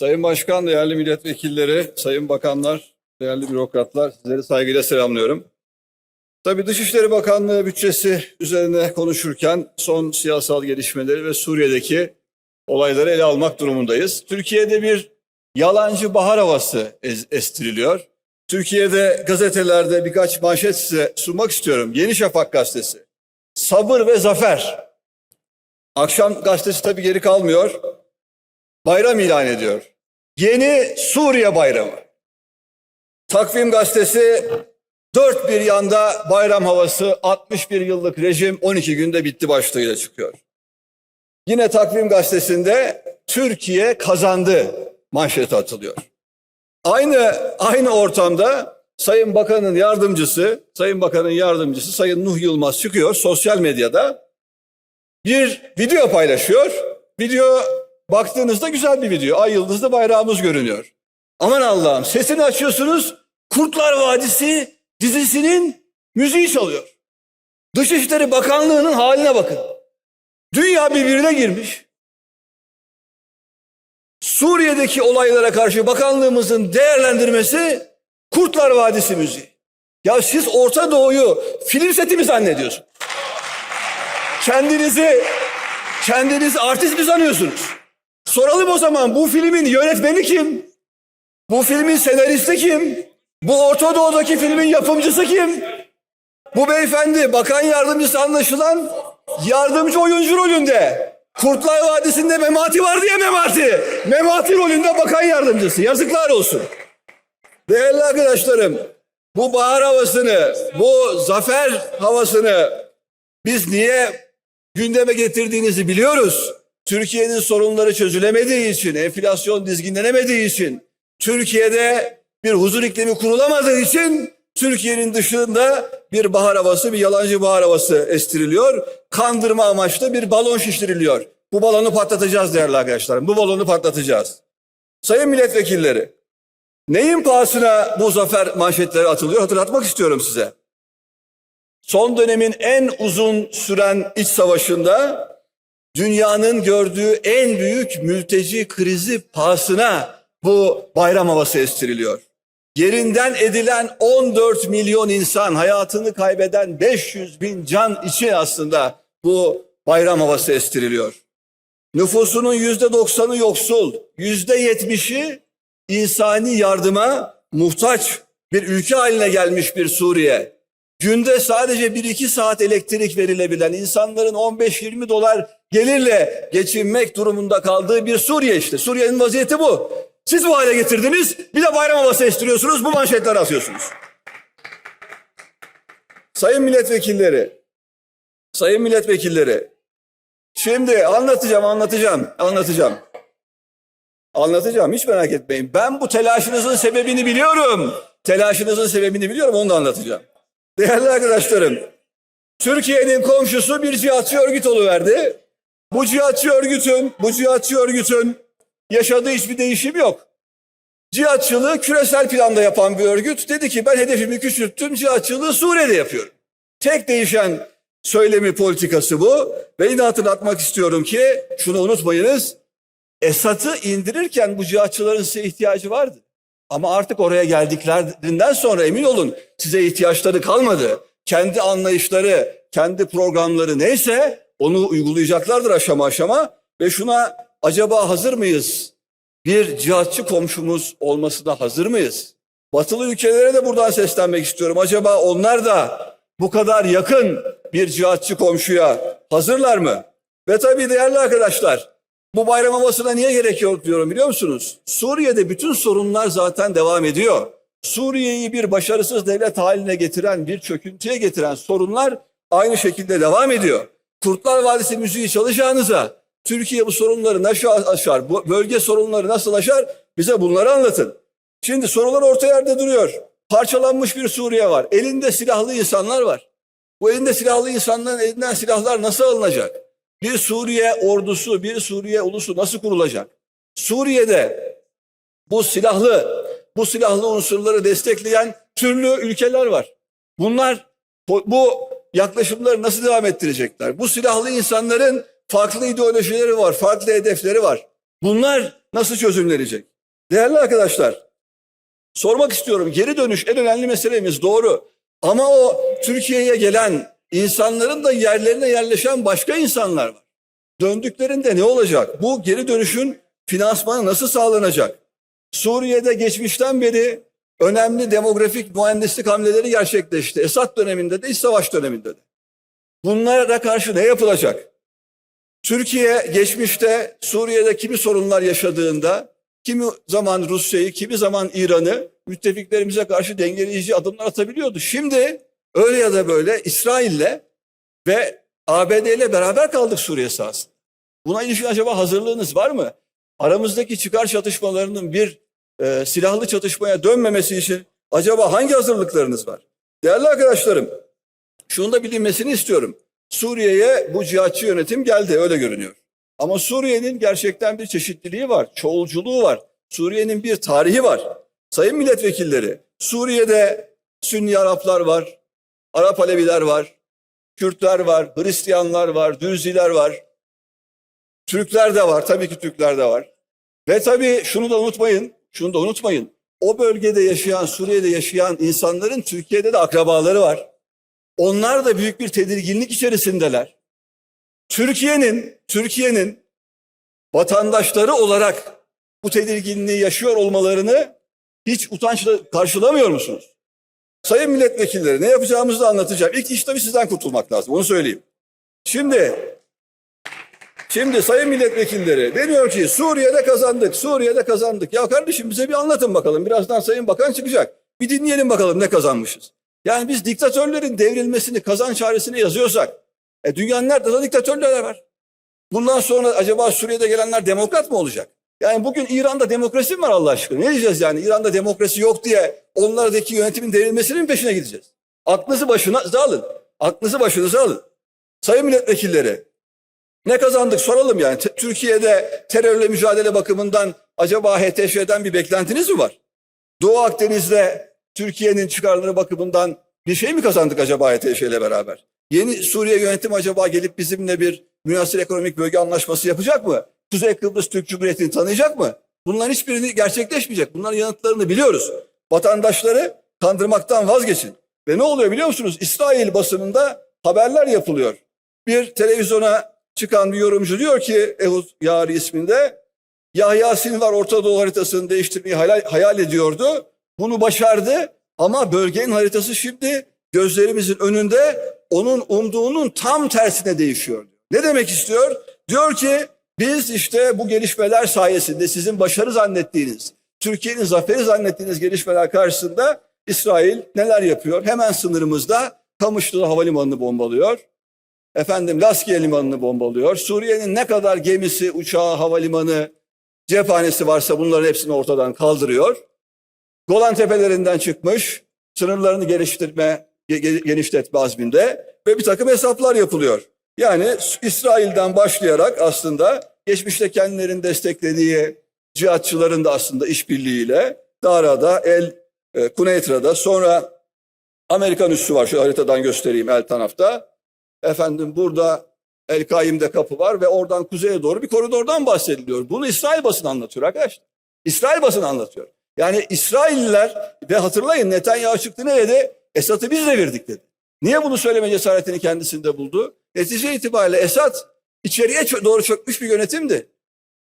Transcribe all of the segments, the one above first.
Sayın Başkan, değerli milletvekilleri, sayın bakanlar, değerli bürokratlar, sizleri saygıyla selamlıyorum. Tabii Dışişleri Bakanlığı bütçesi üzerine konuşurken son siyasal gelişmeleri ve Suriye'deki olayları ele almak durumundayız. Türkiye'de bir yalancı bahar havası estiriliyor. Türkiye'de gazetelerde birkaç manşet size sunmak istiyorum. Yeni Şafak gazetesi. Sabır ve zafer. Akşam gazetesi tabii geri kalmıyor. Bayram ilan ediyor. Yeni Suriye bayramı. Takvim gazetesi dört bir yanda bayram havası 61 yıllık rejim 12 günde bitti başlığıyla çıkıyor. Yine Takvim gazetesinde Türkiye kazandı manşeti atılıyor. Aynı aynı ortamda Sayın Bakan'ın yardımcısı, Sayın Bakan'ın yardımcısı Sayın Nuh Yılmaz çıkıyor sosyal medyada bir video paylaşıyor. Video baktığınızda güzel bir video. Ay yıldızlı bayrağımız görünüyor. Aman Allah'ım sesini açıyorsunuz. Kurtlar Vadisi dizisinin müziği çalıyor. Dışişleri Bakanlığı'nın haline bakın. Dünya birbirine girmiş. Suriye'deki olaylara karşı bakanlığımızın değerlendirmesi Kurtlar Vadisi müziği. Ya siz Orta Doğu'yu film seti mi zannediyorsunuz? Kendinizi kendinizi artist mi sanıyorsunuz? Soralım o zaman bu filmin yönetmeni kim? Bu filmin senaristi kim? Bu Orta Doğu'daki filmin yapımcısı kim? Bu beyefendi bakan yardımcısı anlaşılan yardımcı oyuncu rolünde. Kurtlar Vadisi'nde Memati var diye Memati. Memati rolünde bakan yardımcısı. Yazıklar olsun. Değerli arkadaşlarım, bu bahar havasını, bu zafer havasını biz niye gündeme getirdiğinizi biliyoruz. Türkiye'nin sorunları çözülemediği için, enflasyon dizginlenemediği için, Türkiye'de bir huzur iklimi kurulamadığı için Türkiye'nin dışında bir bahar havası, bir yalancı bahar havası estiriliyor. Kandırma amaçlı bir balon şişiriliyor. Bu balonu patlatacağız değerli arkadaşlarım. Bu balonu patlatacağız. Sayın milletvekilleri, neyin pahasına bu zafer manşetleri atılıyor hatırlatmak istiyorum size. Son dönemin en uzun süren iç savaşında dünyanın gördüğü en büyük mülteci krizi pahasına bu bayram havası estiriliyor. Yerinden edilen 14 milyon insan, hayatını kaybeden 500 bin can için aslında bu bayram havası estiriliyor. Nüfusunun yüzde doksanı yoksul, yüzde yetmişi insani yardıma muhtaç bir ülke haline gelmiş bir Suriye. Günde sadece 1-2 saat elektrik verilebilen insanların 15-20 dolar gelirle geçinmek durumunda kaldığı bir Suriye işte. Suriye'nin vaziyeti bu. Siz bu hale getirdiniz. Bir de bayram havası estiriyorsunuz. Bu manşetleri atıyorsunuz. Sayın milletvekilleri, sayın milletvekilleri. Şimdi anlatacağım, anlatacağım, anlatacağım. Anlatacağım hiç merak etmeyin. Ben bu telaşınızın sebebini biliyorum. Telaşınızın sebebini biliyorum onu da anlatacağım. Değerli arkadaşlarım, Türkiye'nin komşusu bir cihatçı örgüt oluverdi. Bu cihatçı örgütün, bu cihatçı örgütün yaşadığı hiçbir değişim yok. Cihatçılığı küresel planda yapan bir örgüt dedi ki ben hedefimi küçülttüm, cihatçılığı Suriye'de yapıyorum. Tek değişen söylemi politikası bu. Ve yine hatırlatmak istiyorum ki şunu unutmayınız. Esad'ı indirirken bu cihatçıların size ihtiyacı vardı. Ama artık oraya geldiklerinden sonra emin olun size ihtiyaçları kalmadı. Kendi anlayışları, kendi programları neyse onu uygulayacaklardır aşama aşama. Ve şuna acaba hazır mıyız? Bir cihatçı komşumuz olmasına hazır mıyız? Batılı ülkelere de buradan seslenmek istiyorum. Acaba onlar da bu kadar yakın bir cihatçı komşuya hazırlar mı? Ve tabii değerli arkadaşlar bu bayram havasına niye gerek yok diyorum biliyor musunuz? Suriye'de bütün sorunlar zaten devam ediyor. Suriye'yi bir başarısız devlet haline getiren, bir çöküntüye getiren sorunlar aynı şekilde devam ediyor. Kurtlar Vadisi müziği çalacağınıza Türkiye bu sorunları nasıl aşar, bu bölge sorunları nasıl aşar bize bunları anlatın. Şimdi sorular orta yerde duruyor. Parçalanmış bir Suriye var. Elinde silahlı insanlar var. Bu elinde silahlı insanların elinden silahlar nasıl alınacak? Bir Suriye ordusu, bir Suriye ulusu nasıl kurulacak? Suriye'de bu silahlı, bu silahlı unsurları destekleyen türlü ülkeler var. Bunlar bu- bu yaklaşımları nasıl devam ettirecekler? Bu silahlı insanların farklı ideolojileri var, farklı hedefleri var. Bunlar nasıl çözümlenecek? Değerli arkadaşlar, sormak istiyorum. Geri dönüş en önemli meselemiz doğru. Ama o Türkiye'ye gelen insanların da yerlerine yerleşen başka insanlar var. Döndüklerinde ne olacak? Bu geri dönüşün finansmanı nasıl sağlanacak? Suriye'de geçmişten beri önemli demografik mühendislik hamleleri gerçekleşti. Esad döneminde de, iç savaş döneminde de. Bunlara karşı ne yapılacak? Türkiye geçmişte Suriye'de kimi sorunlar yaşadığında kimi zaman Rusya'yı, kimi zaman İran'ı müttefiklerimize karşı dengeleyici adımlar atabiliyordu. Şimdi öyle ya da böyle İsrail'le ve ABD ile beraber kaldık Suriye sahasında. Buna ilişkin acaba hazırlığınız var mı? Aramızdaki çıkar çatışmalarının bir e, silahlı çatışmaya dönmemesi için acaba hangi hazırlıklarınız var? Değerli arkadaşlarım, şunu da bilinmesini istiyorum. Suriye'ye bu cihatçı yönetim geldi öyle görünüyor. Ama Suriye'nin gerçekten bir çeşitliliği var, çoğulculuğu var. Suriye'nin bir tarihi var. Sayın milletvekilleri, Suriye'de Sünni Araplar var, Arap Aleviler var, Kürtler var, Hristiyanlar var, Dürziler var. Türkler de var, tabii ki Türkler de var. Ve tabii şunu da unutmayın, şunu da unutmayın. O bölgede yaşayan, Suriye'de yaşayan insanların Türkiye'de de akrabaları var. Onlar da büyük bir tedirginlik içerisindeler. Türkiye'nin Türkiye'nin vatandaşları olarak bu tedirginliği yaşıyor olmalarını hiç utançla karşılamıyor musunuz? Sayın milletvekilleri ne yapacağımızı anlatacağım. İlk iş tabii sizden kurtulmak lazım. Onu söyleyeyim. Şimdi Şimdi sayın milletvekilleri deniyor ki Suriye'de kazandık, Suriye'de kazandık. Ya kardeşim bize bir anlatın bakalım. Birazdan sayın bakan çıkacak. Bir dinleyelim bakalım ne kazanmışız. Yani biz diktatörlerin devrilmesini, kazan çaresini yazıyorsak, e dünyanın nerede de diktatörler var. Bundan sonra acaba Suriye'de gelenler demokrat mı olacak? Yani bugün İran'da demokrasi mi var Allah aşkına? Ne diyeceğiz yani? İran'da demokrasi yok diye onlardaki yönetimin devrilmesinin peşine gideceğiz. Aklınızı başınıza alın. Aklınızı başınıza alın. Sayın milletvekilleri, ne kazandık soralım yani. Türkiye'de terörle mücadele bakımından acaba HTŞ'den bir beklentiniz mi var? Doğu Akdeniz'de Türkiye'nin çıkarları bakımından bir şey mi kazandık acaba HTŞ ile beraber? Yeni Suriye yönetim acaba gelip bizimle bir münasır ekonomik bölge anlaşması yapacak mı? Kuzey Kıbrıs Türk Cumhuriyeti'ni tanıyacak mı? Bunların hiçbirini gerçekleşmeyecek. Bunların yanıtlarını biliyoruz. Vatandaşları kandırmaktan vazgeçin. Ve ne oluyor biliyor musunuz? İsrail basınında haberler yapılıyor. Bir televizyona çıkan bir yorumcu diyor ki Ehud Yari isminde Yahya Sinvar Orta Doğu haritasını değiştirmeyi hayal, hayal ediyordu. Bunu başardı ama bölgenin haritası şimdi gözlerimizin önünde onun umduğunun tam tersine değişiyor. Ne demek istiyor? Diyor ki biz işte bu gelişmeler sayesinde sizin başarı zannettiğiniz, Türkiye'nin zaferi zannettiğiniz gelişmeler karşısında İsrail neler yapıyor? Hemen sınırımızda Kamışlı Havalimanı'nı bombalıyor. Efendim Laskiye Limanı'nı bombalıyor. Suriye'nin ne kadar gemisi, uçağı, havalimanı, cephanesi varsa bunların hepsini ortadan kaldırıyor. Golan Tepelerinden çıkmış, sınırlarını geliştirme, ge- ge- genişletme azminde ve bir takım hesaplar yapılıyor. Yani İsrail'den başlayarak aslında geçmişte kendilerinin desteklediği cihatçıların da aslında işbirliğiyle Dara'da, El e, Kuneytra'da sonra Amerikan üssü var şu haritadan göstereyim el tarafta. Efendim burada El Kaim'de kapı var ve oradan kuzeye doğru bir koridordan bahsediliyor. Bunu İsrail basını anlatıyor arkadaşlar. İsrail basını anlatıyor. Yani İsrailliler ve hatırlayın Netanyahu çıktı ne dedi? Esad'ı biz devirdik dedi. Niye bunu söyleme cesaretini kendisinde buldu? Netice itibariyle Esad içeriye doğru çökmüş bir yönetimdi.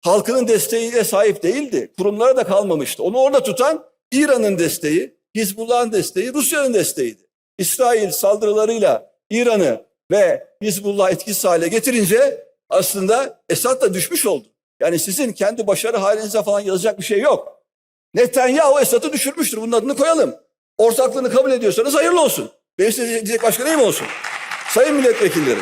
Halkının desteğiyle sahip değildi. Kurumlara da kalmamıştı. Onu orada tutan İran'ın desteği, Hizbullah'ın desteği, Rusya'nın desteğiydi. İsrail saldırılarıyla İran'ı ve Hizbullah etkisiz hale getirince aslında Esad da düşmüş oldu. Yani sizin kendi başarı halinize falan yazacak bir şey yok. Netanyahu Esad'ı düşürmüştür. Bunun adını koyalım. Ortaklığını kabul ediyorsanız hayırlı olsun. Benim size diyecek başka neyim olsun? Sayın milletvekilleri,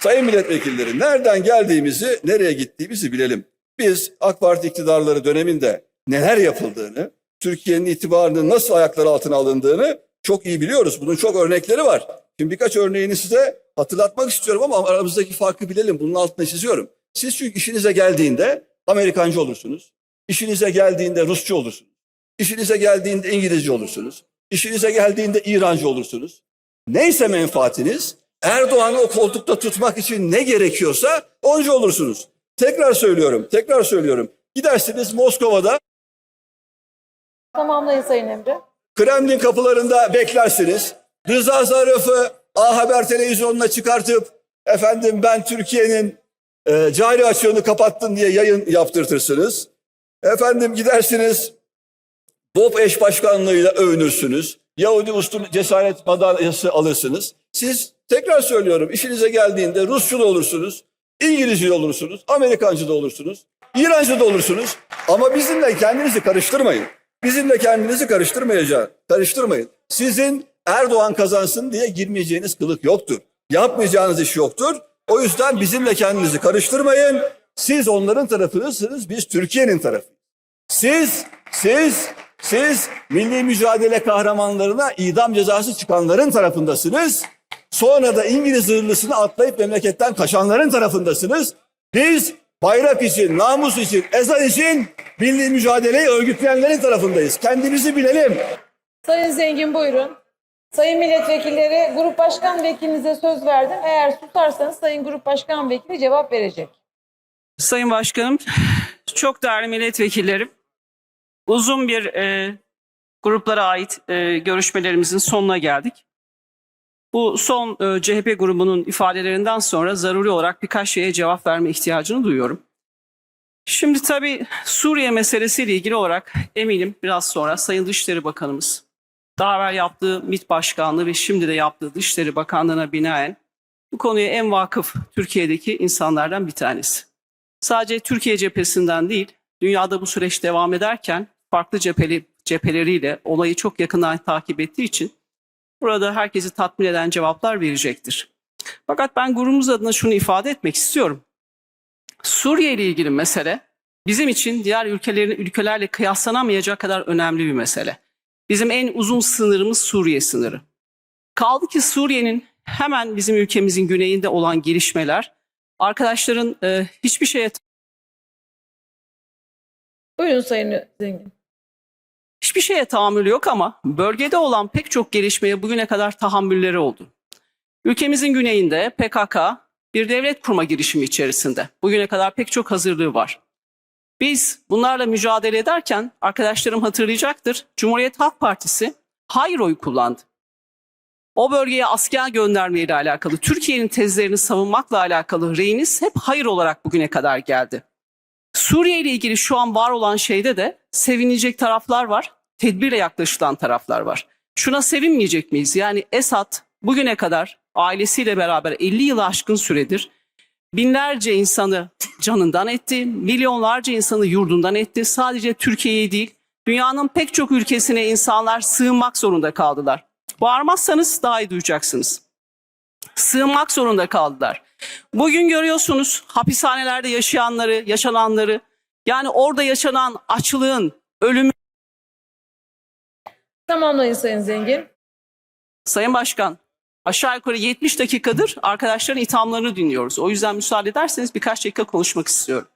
sayın milletvekilleri nereden geldiğimizi, nereye gittiğimizi bilelim. Biz AK Parti iktidarları döneminde neler yapıldığını, Türkiye'nin itibarının nasıl ayakları altına alındığını çok iyi biliyoruz. Bunun çok örnekleri var. Şimdi birkaç örneğini size hatırlatmak istiyorum ama aramızdaki farkı bilelim. Bunun altına çiziyorum. Siz çünkü işinize geldiğinde Amerikancı olursunuz. İşinize geldiğinde Rusçu olursunuz. İşinize geldiğinde İngilizce olursunuz. İşinize geldiğinde İrancı olursunuz. Neyse menfaatiniz Erdoğan'ı o koltukta tutmak için ne gerekiyorsa onca olursunuz. Tekrar söylüyorum, tekrar söylüyorum. Gidersiniz Moskova'da Tamamlayın Sayın Emre. Kremlin kapılarında beklersiniz. Rıza Zarraf'ı A Haber televizyonuna çıkartıp efendim ben Türkiye'nin e, cari açığını kapattın diye yayın yaptırtırsınız. Efendim gidersiniz BOP eş başkanlığıyla övünürsünüz. Yahudi Ustu cesaret madalyası alırsınız. Siz tekrar söylüyorum işinize geldiğinde Rusçu da olursunuz, İngilizce de olursunuz, Amerikancı da olursunuz, İrancı da olursunuz. Ama bizimle kendinizi karıştırmayın. Bizimle kendinizi karıştırmayacağım. Karıştırmayın. Sizin Erdoğan kazansın diye girmeyeceğiniz kılık yoktur. Yapmayacağınız iş yoktur. O yüzden bizimle kendinizi karıştırmayın. Siz onların tarafınızsınız, biz Türkiye'nin tarafı. Siz, siz, siz milli mücadele kahramanlarına idam cezası çıkanların tarafındasınız. Sonra da İngiliz hırlısını atlayıp memleketten kaçanların tarafındasınız. Biz bayrak için, namus için, ezan için milli mücadeleyi örgütleyenlerin tarafındayız. Kendimizi bilelim. Sayın Zengin buyurun. Sayın milletvekilleri grup başkan vekilinize söz verdim. Eğer susarsanız Sayın Grup Başkan Vekili cevap verecek. Sayın Başkanım, çok değerli milletvekillerim, uzun bir e, gruplara ait e, görüşmelerimizin sonuna geldik. Bu son e, CHP grubunun ifadelerinden sonra zaruri olarak birkaç şeye cevap verme ihtiyacını duyuyorum. Şimdi tabii Suriye meselesiyle ilgili olarak eminim biraz sonra Sayın Dışişleri Bakanımız daha evvel yaptığı MİT Başkanlığı ve şimdi de yaptığı Dışişleri Bakanlığı'na binaen bu konuya en vakıf Türkiye'deki insanlardan bir tanesi sadece Türkiye cephesinden değil, dünyada bu süreç devam ederken farklı cepheli, cepheleriyle olayı çok yakından takip ettiği için burada herkesi tatmin eden cevaplar verecektir. Fakat ben grubumuz adına şunu ifade etmek istiyorum. Suriye ile ilgili mesele bizim için diğer ülkelerin ülkelerle kıyaslanamayacak kadar önemli bir mesele. Bizim en uzun sınırımız Suriye sınırı. Kaldı ki Suriye'nin hemen bizim ülkemizin güneyinde olan gelişmeler arkadaşların e, hiçbir şeye Buyurun Sayın Zengin. hiçbir şeye tahammülü yok ama bölgede olan pek çok gelişmeye bugüne kadar tahammülleri oldu. Ülkemizin güneyinde PKK bir devlet kurma girişimi içerisinde. Bugüne kadar pek çok hazırlığı var. Biz bunlarla mücadele ederken arkadaşlarım hatırlayacaktır. Cumhuriyet Halk Partisi hayır oyu kullandı. O bölgeye asker göndermeyle alakalı, Türkiye'nin tezlerini savunmakla alakalı reyiniz hep hayır olarak bugüne kadar geldi. Suriye ile ilgili şu an var olan şeyde de sevinecek taraflar var, tedbirle yaklaşılan taraflar var. Şuna sevinmeyecek miyiz? Yani Esad bugüne kadar ailesiyle beraber 50 yılı aşkın süredir binlerce insanı canından etti, milyonlarca insanı yurdundan etti. Sadece Türkiye'yi değil, dünyanın pek çok ülkesine insanlar sığınmak zorunda kaldılar. Bağırmazsanız daha iyi duyacaksınız. Sığınmak zorunda kaldılar. Bugün görüyorsunuz hapishanelerde yaşayanları, yaşananları, yani orada yaşanan açlığın, ölümün, Tamamlayın Sayın Zengin. Sayın Başkan, aşağı yukarı 70 dakikadır arkadaşların ithamlarını dinliyoruz. O yüzden müsaade ederseniz birkaç dakika konuşmak istiyorum.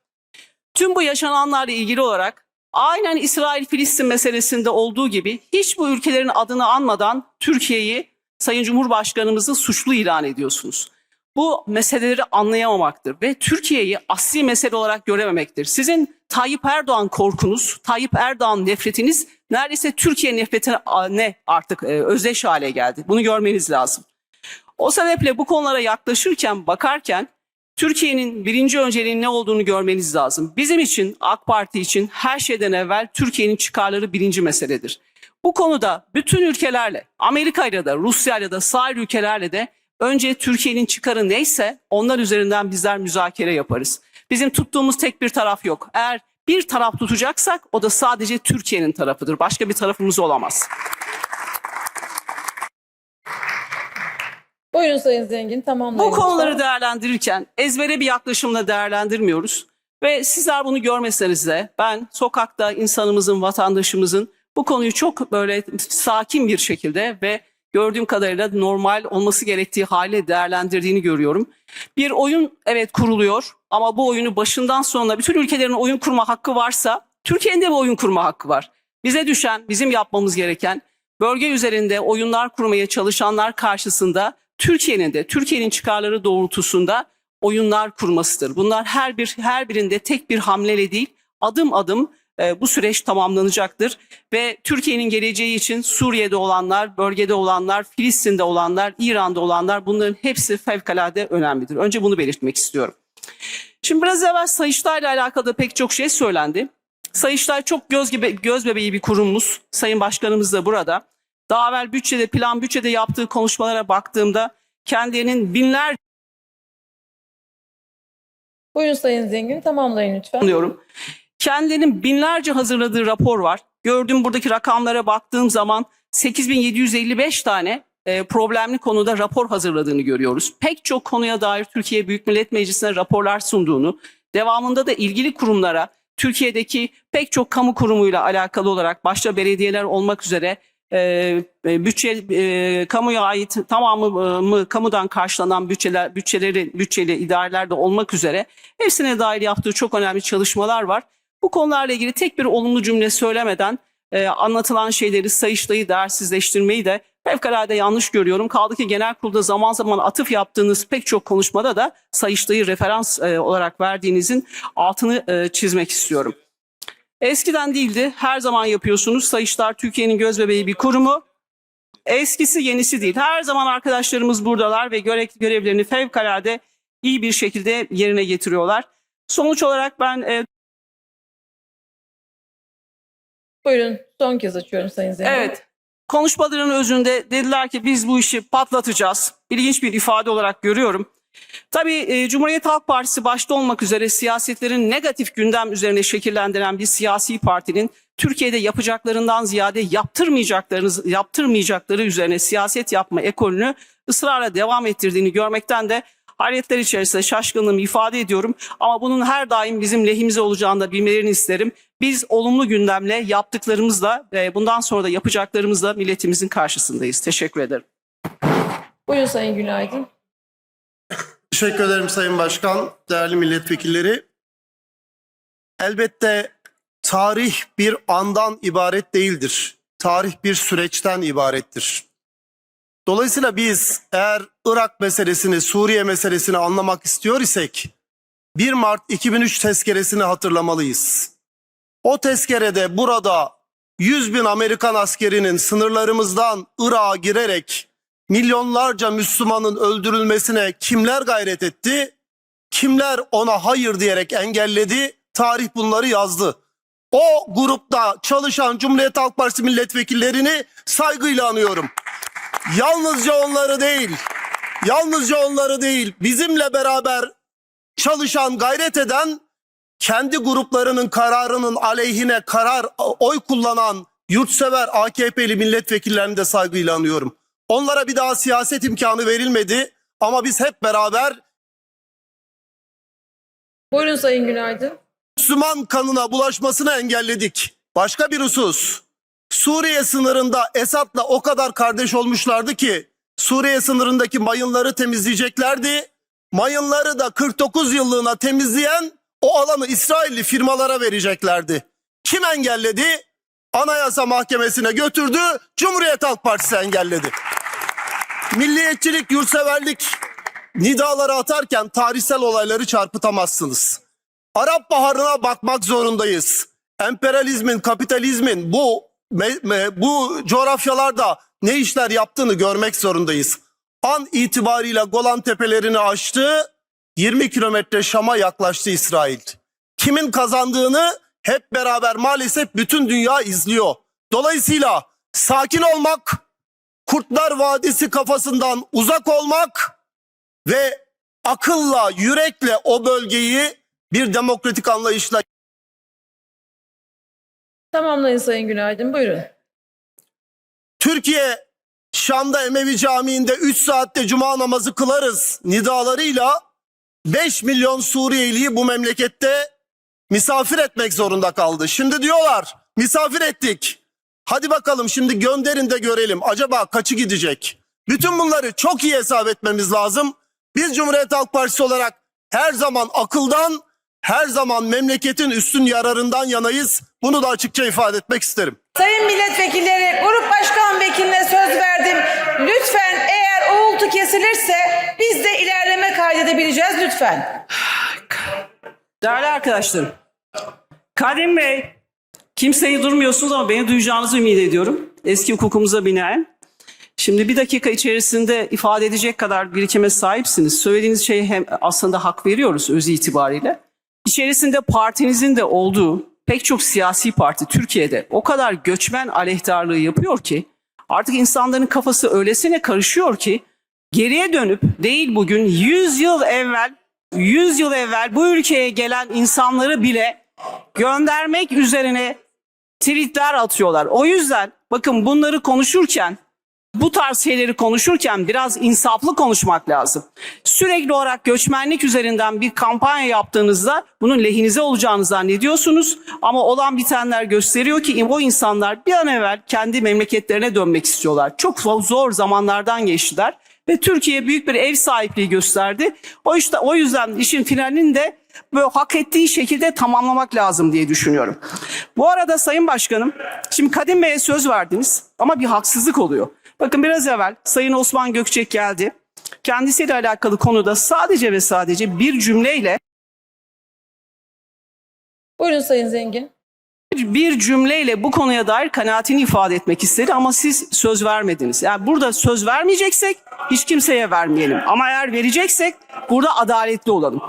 Tüm bu yaşananlarla ilgili olarak aynen İsrail-Filistin meselesinde olduğu gibi hiç bu ülkelerin adını anmadan Türkiye'yi Sayın Cumhurbaşkanımızı suçlu ilan ediyorsunuz. Bu meseleleri anlayamamaktır ve Türkiye'yi asli mesele olarak görememektir. Sizin Tayyip Erdoğan korkunuz, Tayyip Erdoğan nefretiniz neredeyse Türkiye nefretine ne artık e, özdeş hale geldi. Bunu görmeniz lazım. O sebeple bu konulara yaklaşırken, bakarken Türkiye'nin birinci önceliğinin ne olduğunu görmeniz lazım. Bizim için, AK Parti için her şeyden evvel Türkiye'nin çıkarları birinci meseledir. Bu konuda bütün ülkelerle, Amerika ile de, Rusya ile de, sahil ülkelerle de önce Türkiye'nin çıkarı neyse onlar üzerinden bizler müzakere yaparız. Bizim tuttuğumuz tek bir taraf yok. Eğer bir taraf tutacaksak o da sadece Türkiye'nin tarafıdır. Başka bir tarafımız olamaz. Buyurun Sayın Zengin tamamlayın. Bu konuları lütfen. değerlendirirken ezbere bir yaklaşımla değerlendirmiyoruz. Ve sizler bunu görmeseniz de ben sokakta insanımızın, vatandaşımızın bu konuyu çok böyle sakin bir şekilde ve gördüğüm kadarıyla normal olması gerektiği hale değerlendirdiğini görüyorum. Bir oyun evet kuruluyor ama bu oyunu başından sonuna bütün ülkelerin oyun kurma hakkı varsa Türkiye'nin de bir oyun kurma hakkı var. Bize düşen, bizim yapmamız gereken bölge üzerinde oyunlar kurmaya çalışanlar karşısında Türkiye'nin de Türkiye'nin çıkarları doğrultusunda oyunlar kurmasıdır. Bunlar her bir her birinde tek bir hamleyle değil, adım adım e, bu süreç tamamlanacaktır ve Türkiye'nin geleceği için Suriye'de olanlar, bölgede olanlar, Filistin'de olanlar, İran'da olanlar bunların hepsi fevkalade önemlidir. Önce bunu belirtmek istiyorum. Şimdi biraz evvel Sayıştay'la alakalı da pek çok şey söylendi. Sayıştay çok göz gibi göz bebeği bir kurumumuz. Sayın Başkanımız da burada. Daha evvel bütçede, plan bütçede yaptığı konuşmalara baktığımda kendilerinin binler Buyurun Sayın Zengin tamamlayın lütfen. diyorum. Kendilerinin binlerce hazırladığı rapor var. Gördüğüm buradaki rakamlara baktığım zaman 8755 tane e, problemli konuda rapor hazırladığını görüyoruz. Pek çok konuya dair Türkiye Büyük Millet Meclisi'ne raporlar sunduğunu, devamında da ilgili kurumlara Türkiye'deki pek çok kamu kurumuyla alakalı olarak başta belediyeler olmak üzere e, e, bütçe e, kamuya ait tamamı mı kamudan karşılanan bütçeler bütçeleri bütçeli idareler de olmak üzere hepsine dair yaptığı çok önemli çalışmalar var. Bu konularla ilgili tek bir olumlu cümle söylemeden anlatılan şeyleri sayıştayı değersizleştirmeyi de fevkalade yanlış görüyorum. Kaldı ki genel kurulda zaman zaman atıf yaptığınız pek çok konuşmada da sayıştayı referans olarak verdiğinizin altını çizmek istiyorum. Eskiden değildi. Her zaman yapıyorsunuz. Sayıştay Türkiye'nin göz bebeği bir kurumu. Eskisi yenisi değil. Her zaman arkadaşlarımız buradalar ve görev, görevlerini fevkalade iyi bir şekilde yerine getiriyorlar. Sonuç olarak ben e, Buyurun son kez açıyorum Sayın Zengin. Evet. Konuşmaların özünde dediler ki biz bu işi patlatacağız. İlginç bir ifade olarak görüyorum. Tabii e, Cumhuriyet Halk Partisi başta olmak üzere siyasetlerin negatif gündem üzerine şekillendiren bir siyasi partinin Türkiye'de yapacaklarından ziyade yaptırmayacaklarınız yaptırmayacakları üzerine siyaset yapma ekolünü ısrarla devam ettirdiğini görmekten de hayretler içerisinde şaşkınlığımı ifade ediyorum. Ama bunun her daim bizim lehimize olacağını da bilmelerini isterim. Biz olumlu gündemle yaptıklarımızla ve bundan sonra da yapacaklarımızla milletimizin karşısındayız. Teşekkür ederim. Buyurun Sayın Günaydın. Teşekkür ederim Sayın Başkan, değerli milletvekilleri. Elbette tarih bir andan ibaret değildir. Tarih bir süreçten ibarettir. Dolayısıyla biz eğer Irak meselesini, Suriye meselesini anlamak istiyor isek 1 Mart 2003 tezkeresini hatırlamalıyız. O tezkerede burada 100 bin Amerikan askerinin sınırlarımızdan Irak'a girerek milyonlarca Müslümanın öldürülmesine kimler gayret etti? Kimler ona hayır diyerek engelledi? Tarih bunları yazdı. O grupta çalışan Cumhuriyet Halk Partisi milletvekillerini saygıyla anıyorum. Yalnızca onları değil, yalnızca onları değil, bizimle beraber çalışan, gayret eden, kendi gruplarının kararının aleyhine karar, oy kullanan yurtsever AKP'li milletvekillerini de saygıyla anıyorum. Onlara bir daha siyaset imkanı verilmedi ama biz hep beraber Buyurun Sayın Günaydın. Müslüman kanına bulaşmasını engelledik. Başka bir husus. Suriye sınırında Esad'la o kadar kardeş olmuşlardı ki Suriye sınırındaki mayınları temizleyeceklerdi. Mayınları da 49 yıllığına temizleyen o alanı İsrailli firmalara vereceklerdi. Kim engelledi? Anayasa Mahkemesi'ne götürdü. Cumhuriyet Halk Partisi engelledi. Milliyetçilik, yurtseverlik nidaları atarken tarihsel olayları çarpıtamazsınız. Arap Baharı'na bakmak zorundayız. Emperyalizmin, kapitalizmin bu me- me- bu coğrafyalarda ne işler yaptığını görmek zorundayız. An itibariyle Golan Tepelerini aştı, 20 kilometre Şam'a yaklaştı İsrail. Kimin kazandığını hep beraber maalesef bütün dünya izliyor. Dolayısıyla sakin olmak, Kurtlar Vadisi kafasından uzak olmak ve akılla, yürekle o bölgeyi bir demokratik anlayışla Tamamlayın Sayın Günaydın. Buyurun. Türkiye Şam'da Emevi Camii'nde 3 saatte cuma namazı kılarız nidalarıyla 5 milyon Suriyeliyi bu memlekette misafir etmek zorunda kaldı. Şimdi diyorlar misafir ettik. Hadi bakalım şimdi gönderin de görelim acaba kaçı gidecek? Bütün bunları çok iyi hesap etmemiz lazım. Biz Cumhuriyet Halk Partisi olarak her zaman akıldan, her zaman memleketin üstün yararından yanayız. Bunu da açıkça ifade etmek isterim. Sayın milletvekilleri, grup başkan vekiline söz verdim. Lütfen eğer uğultu kesilirse biz de ilerleme kaydedebileceğiz lütfen. Değerli arkadaşlarım, Kadim Bey, kimseyi durmuyorsunuz ama beni duyacağınızı ümit ediyorum. Eski hukukumuza binaen. Şimdi bir dakika içerisinde ifade edecek kadar birikime sahipsiniz. Söylediğiniz şeye hem aslında hak veriyoruz özü itibariyle. İçerisinde partinizin de olduğu pek çok siyasi parti Türkiye'de o kadar göçmen aleyhtarlığı yapıyor ki artık insanların kafası öylesine karışıyor ki geriye dönüp değil bugün 100 yıl evvel 100 yıl evvel bu ülkeye gelen insanları bile göndermek üzerine tweetler atıyorlar. O yüzden bakın bunları konuşurken bu tarz şeyleri konuşurken biraz insaflı konuşmak lazım. Sürekli olarak göçmenlik üzerinden bir kampanya yaptığınızda bunun lehinize olacağını zannediyorsunuz. Ama olan bitenler gösteriyor ki o insanlar bir an evvel kendi memleketlerine dönmek istiyorlar. Çok zor zamanlardan geçtiler ve Türkiye büyük bir ev sahipliği gösterdi. O işte o yüzden işin finalini de böyle hak ettiği şekilde tamamlamak lazım diye düşünüyorum. Bu arada Sayın Başkanım, şimdi Kadim Bey'e söz verdiniz ama bir haksızlık oluyor. Bakın biraz evvel Sayın Osman Gökçek geldi. Kendisiyle alakalı konuda sadece ve sadece bir cümleyle Buyurun Sayın Zengin. Bir cümleyle bu konuya dair kanaatini ifade etmek istedi ama siz söz vermediniz. Yani burada söz vermeyeceksek hiç kimseye vermeyelim. Ama eğer vereceksek burada adaletli olalım.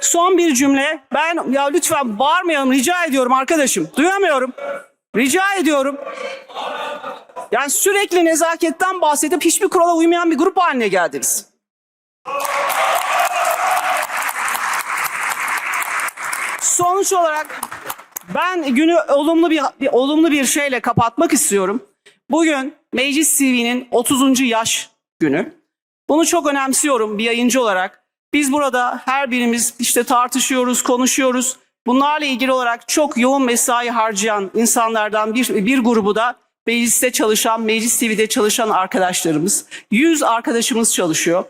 Son bir cümle. Ben ya lütfen bağırmayalım rica ediyorum arkadaşım. Duyamıyorum. Rica ediyorum. Yani sürekli nezaketten bahsedip hiçbir kurala uymayan bir grup haline geldiniz. Sonuç olarak ben günü olumlu bir, bir olumlu bir şeyle kapatmak istiyorum. Bugün Meclis TV'nin 30. yaş günü. Bunu çok önemsiyorum bir yayıncı olarak. Biz burada her birimiz işte tartışıyoruz, konuşuyoruz. Bunlarla ilgili olarak çok yoğun mesai harcayan insanlardan bir, bir grubu da mecliste çalışan, Meclis TV'de çalışan arkadaşlarımız. 100 arkadaşımız çalışıyor.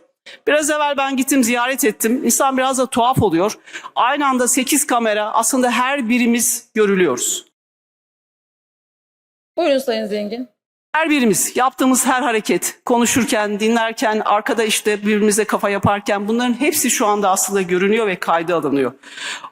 Biraz evvel ben gittim ziyaret ettim. İnsan biraz da tuhaf oluyor. Aynı anda 8 kamera aslında her birimiz görülüyoruz. Buyurun Sayın Zengin. Her birimiz yaptığımız her hareket, konuşurken, dinlerken, arkada işte birbirimize kafa yaparken bunların hepsi şu anda aslında görünüyor ve kayda alınıyor.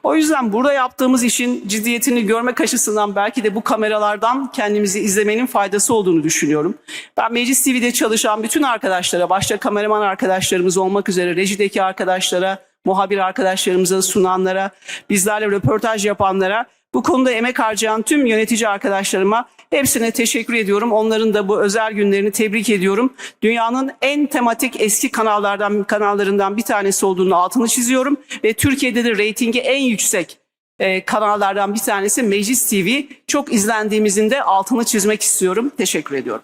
O yüzden burada yaptığımız işin ciddiyetini görmek açısından belki de bu kameralardan kendimizi izlemenin faydası olduğunu düşünüyorum. Ben Meclis TV'de çalışan bütün arkadaşlara, başta kameraman arkadaşlarımız olmak üzere rejideki arkadaşlara, muhabir arkadaşlarımıza, sunanlara, bizlerle röportaj yapanlara, bu konuda emek harcayan tüm yönetici arkadaşlarıma hepsine teşekkür ediyorum. Onların da bu özel günlerini tebrik ediyorum. Dünyanın en tematik eski kanallardan kanallarından bir tanesi olduğunu altını çiziyorum ve Türkiye'de de reytingi en yüksek e, kanallardan bir tanesi Meclis TV. Çok izlendiğimizin de altını çizmek istiyorum. Teşekkür ediyorum.